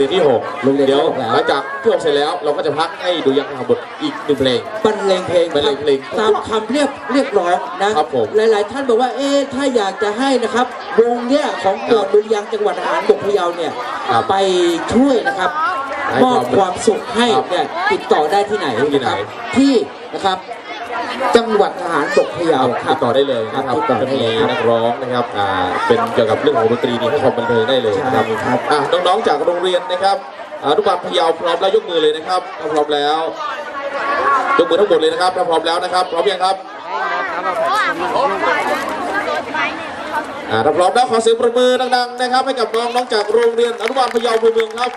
รียนที่หกโรงเรียนที่เดี๋ยวหกแล้ว หลังจากที่หกเสร็จแล้วเราก็จะพักให้ดูยังทำบทอีกหนึ่งเพลง บรรเลงเพลงบรรเลงเพลงตามคำเรียกเรียกร้องนะครับผม หลาย ๆ ท่านบอกว่าเอ๊ะถ้าอยากจะให้นะครับวงเนี่ยของเกิดดุริยางค์จังหวัดทหารบกพะเยาเนี่ยครับไปช่วยนะครับให้มอบความสุขให้ครับเนี่ยติดต่อได้ที่ไหนที่ไหน นะครับที่นะครับ จังหวัดทหารบกพะเยาคติรับดต่อได้เลยนะครับติดต่อจะได้มีเลยครับนักร้องนะครับอ่าเป็นเกี่ยวกับเรื่องของดนตรีนี่ให้ความบันเทิงได้เลยนะครับใช่ครับ อะน้องๆจากโรงเรียนนะครับอนุบาลพะเยาพร้อมแล้วยกมือเลยนะครับถ้าพร้อมแล้วยกมือทั้งหมดเลยนะครับถ้าพร้อมแล้วนะครับพร้อมยังครับอ่าถ้าพร้อมแล้วขอเสียงประมือดังๆนะครับ ให้กับน้องน้องจากโรงเรียนอนุบาลพะเยาอำเภอเมืองครับ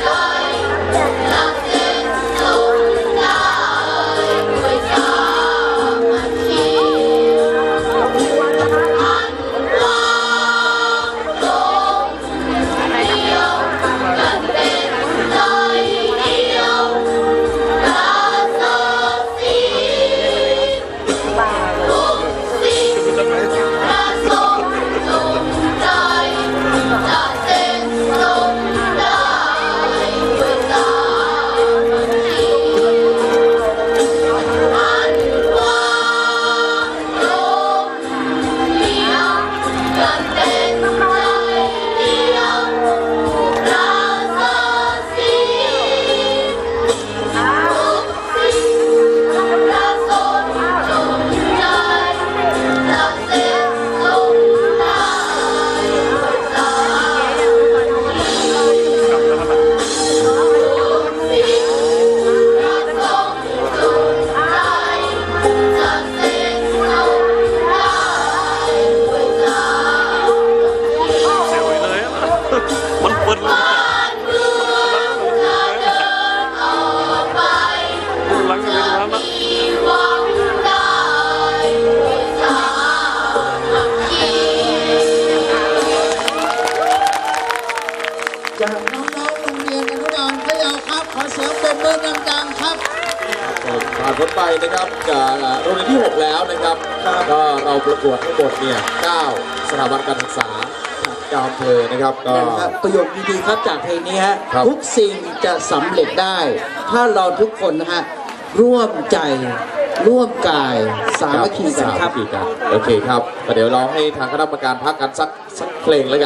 Lord. เราประกวดทั้งหมดเนี่ย9สถาบันการศึกษา9อำเภอนะครับก็ นะครับประโยคดีๆครับจากเพลงนี้ฮะครับ ทุกสิ่งจะสำเร็จได้ ถ้าเราทุกคนนะฮะร่วมใจร่วมกายสามัคคีกันครับ สามัคคีกันโอเคครับแต่เดี๋ยวเราให้ทางคณะกรรมการพักกันสักสักเพลงแล้วกัน